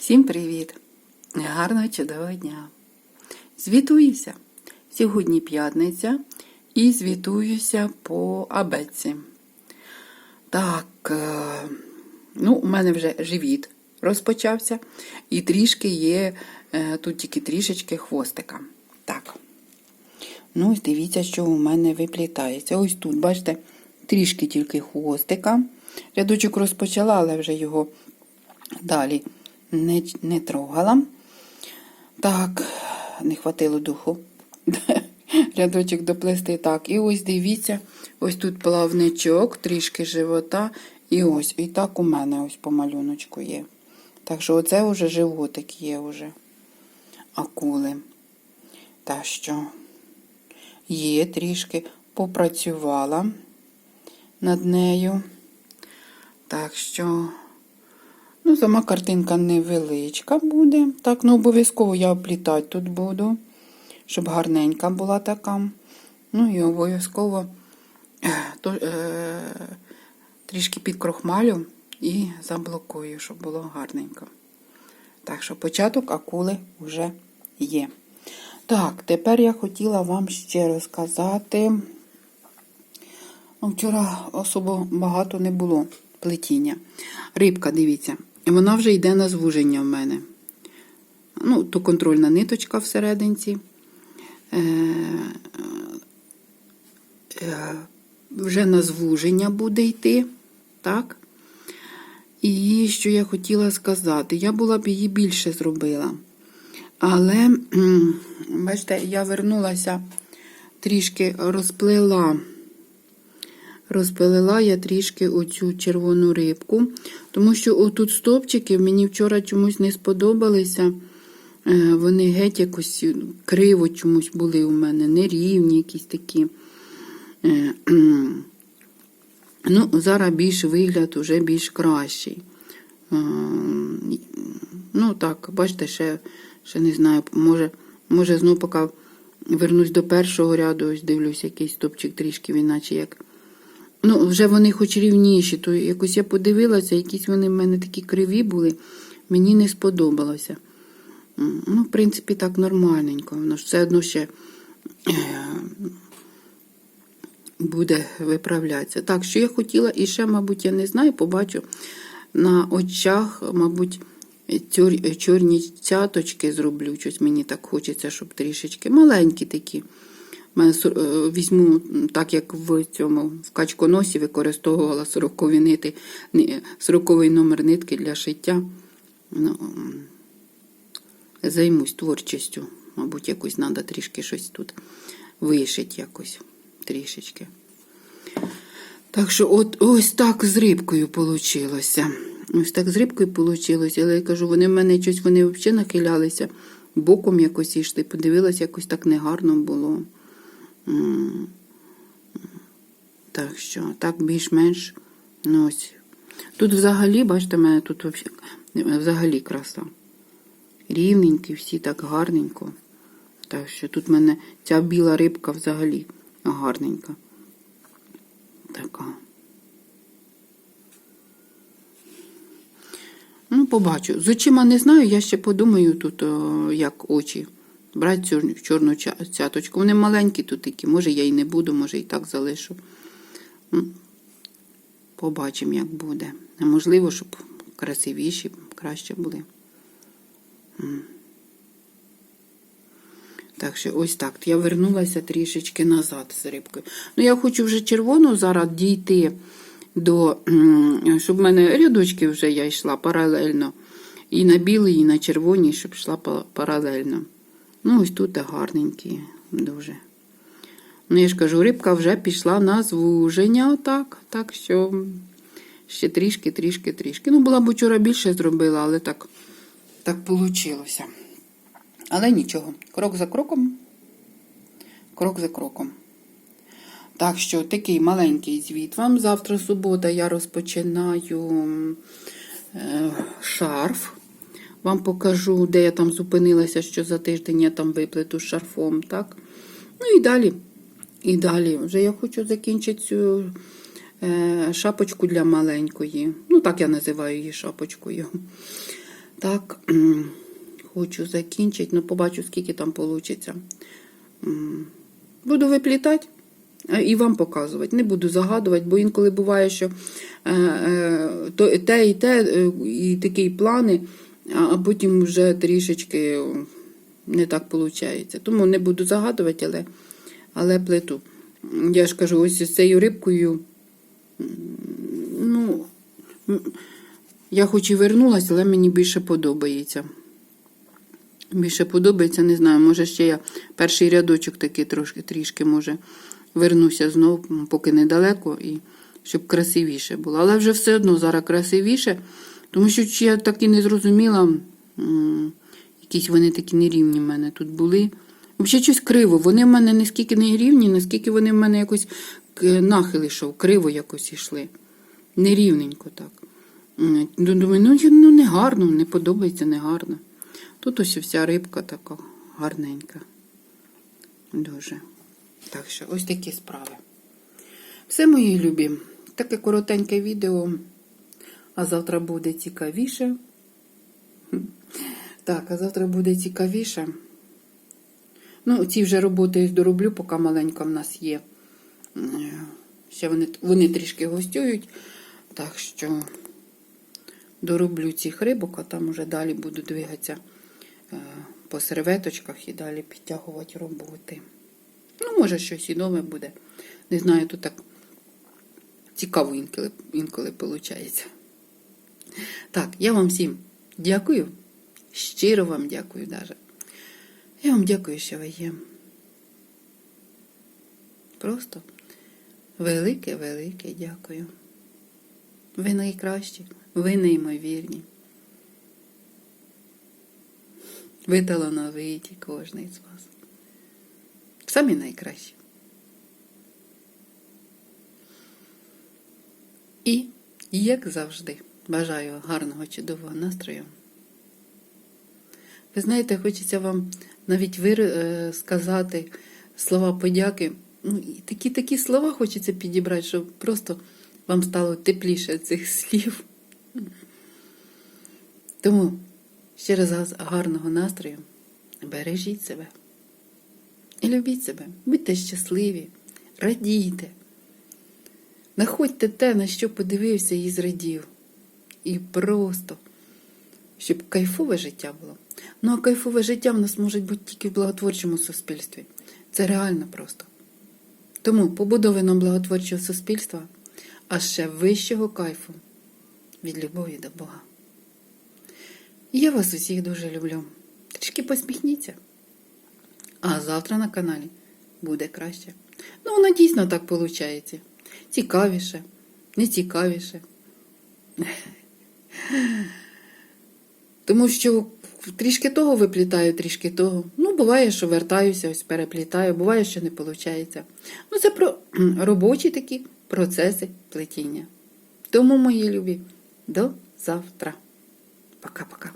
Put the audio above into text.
Всім привіт! Гарного чудового дня! Звітуюся. Сьогодні п'ятниця і звітуюся по абетці. Так, е, ну, у мене вже живіт розпочався, і трішки є, е, тут тільки трішечки хвостика. Так. Ну, ось дивіться, що у мене виплітається. Ось тут, бачите, трішки тільки хвостика. Рядочок розпочала, але вже його далі не, не трогала. Так, не хватило духу. Рядочок доплести. Так, і ось дивіться, ось тут плавничок, трішки живота. І ось, і так у мене ось по малюночку є. Так що оце вже животик є вже акули. Так що є трішки попрацювала над нею. Так що, ну, сама картинка невеличка буде. Так, ну обов'язково я оплітати тут буду, щоб гарненька була така. Ну і обов'язково то, е, трішки підкрохмалю і заблокую, щоб було гарненько. Так що початок акули вже є. Так, тепер я хотіла вам ще розказати. Ну, Вчора особо багато не було плетіння. Рибка, дивіться, вона вже йде на звуження в мене. Ну, то контрольна ниточка всерединці. Е, е, вже на звуження буде йти. Так? І що я хотіла сказати, я була б її більше зробила. Але, бачите, я вернулася, трішки розплела. Розпилила я трішки оцю червону рибку, тому що отут стопчики мені вчора чомусь не сподобалися. Е, Вони геть якось криво чомусь були у мене, нерівні якісь такі. Е, Ну, Зараз більш вигляд уже більш кращий. Е, Ну, так, бачите, ще ще не знаю, може, може знову поки вернусь до першого ряду, ось дивлюсь, якийсь стопчик трішки, він наче як. Ну, вже вони хоч рівніші, то якось я подивилася, якісь вони в мене такі криві були, мені не сподобалося. Ну, в принципі, так нормальненько. Воно ж все одно ще е, буде виправлятися. Так, що я хотіла, і ще, мабуть, я не знаю, побачу на очах, мабуть, чорні цяточки зроблю. Щось мені так хочеться, щоб трішечки маленькі такі. Візьму, так як в цьому в качконосі використовувала сорокові нити, сороковий номер нитки для шиття. Ну, Займусь творчістю. Мабуть, якось треба трішки щось тут вишити якось трішечки. Так що, от ось так з рибкою вийшло. Ось так з рибкою вийшло, але я кажу, вони в мене щось вони взагалі нахилялися, боком якось йшли, подивилася, якось так негарно було. Так що, так більш-менш. ну ось. Тут взагалі, бачите, мене тут взагалі краса. Рівненькі, всі так гарненько. Так що тут в мене ця біла рибка взагалі гарненька. Така. Ну, побачу. З очима не знаю, я ще подумаю тут, о, як очі. Брати цю чорну цяточку. Вони маленькі тут такі, може я і не буду, може і так залишу. Побачимо, як буде. А можливо, щоб красивіші, краще були. Так що ось так. Я вернулася трішечки назад з рибкою. Ну, я хочу вже червону зараз дійти до, щоб в мене рядочки вже я йшла паралельно. І на білий, і на червоній, щоб йшла паралельно. Ну, ось тут гарненькі, дуже. Ну, я ж кажу, рибка вже пішла на звуження, отак. Так що ще трішки, трішки, трішки. Ну, була б вчора більше зробила, але так, так вийшло. Але нічого, крок за кроком, крок за кроком. Так що такий маленький звіт вам. Завтра субота я розпочинаю е, шарф. Вам покажу, де я там зупинилася, що за тиждень я там виплету шарфом. так? Ну і далі. І далі. Вже я хочу закінчити цю е, шапочку для маленької. Ну, так я називаю її шапочкою. Так, хочу закінчити, ну побачу, скільки там вийде. Буду виплітати е, і вам показувати. Не буду загадувати, бо інколи буває, що е, е, те і те, і такі плани, а потім вже трішечки не так виходить. Тому не буду загадувати, але, але плиту. Я ж кажу, ось з цією рибкою. Ну, я хоч і вернулася, але мені більше подобається. Більше подобається, не знаю, може ще я перший рядочок такий трошки трішки, може, вернуся знов, поки недалеко, і щоб красивіше було. Але вже все одно зараз красивіше, тому що я так і не зрозуміла, якісь вони такі нерівні в мене тут були. Взагалі щось криво. Вони в мене не скільки не рівні, наскільки вони в мене якось к- нахил йшов, криво якось йшли. Нерівненько так. Ну, Думаю, ну, ну не гарно, не подобається, не гарно. Тут ось вся рибка така гарненька. Дуже. Так що, ось такі справи. Все, мої любі. Таке коротеньке відео. А завтра буде цікавіше. Так, а завтра буде цікавіше. Ну, ці вже роботи я дороблю, поки маленька в нас є. Ще вони, вони трішки гостюють. Так що дороблю цих рибок, а там уже далі буду двигатися е, по серветочках і далі підтягувати роботи. Ну, може, щось і нове буде. Не знаю, тут так цікаво інколи, інколи виходить. Так, я вам всім дякую. Щиро вам дякую даже. Я вам дякую, що ви є. Просто велике-велике дякую. Ви найкращі, ви неймовірні. Ви талановиті, кожний з вас. Самі найкращі. І, як завжди, бажаю гарного, чудового настрою. Ви знаєте, хочеться вам навіть вир... е, сказати слова подяки. Ну, і такі такі слова хочеться підібрати, щоб просто вам стало тепліше цих слів. Тому ще раз гарного настрою. Бережіть себе. І любіть себе. Будьте щасливі, радійте. Находьте те, на що подивився і зрадів. І просто, щоб кайфове життя було. Ну, а кайфове життя в нас може бути тільки в благотворчому суспільстві. Це реально просто. Тому побудови нам благотворчого суспільства, а ще вищого кайфу від любові до Бога. Я вас усіх дуже люблю. Трішки посміхніться. А завтра на каналі буде краще. Ну, воно дійсно так виходить. Цікавіше, не цікавіше. Тому що трішки того виплітаю, трішки того. Ну, буває, що вертаюся, ось переплітаю, буває, що не виходить. Ну, це про робочі такі процеси плетіння. Тому, мої любі, до завтра. Пока-пока.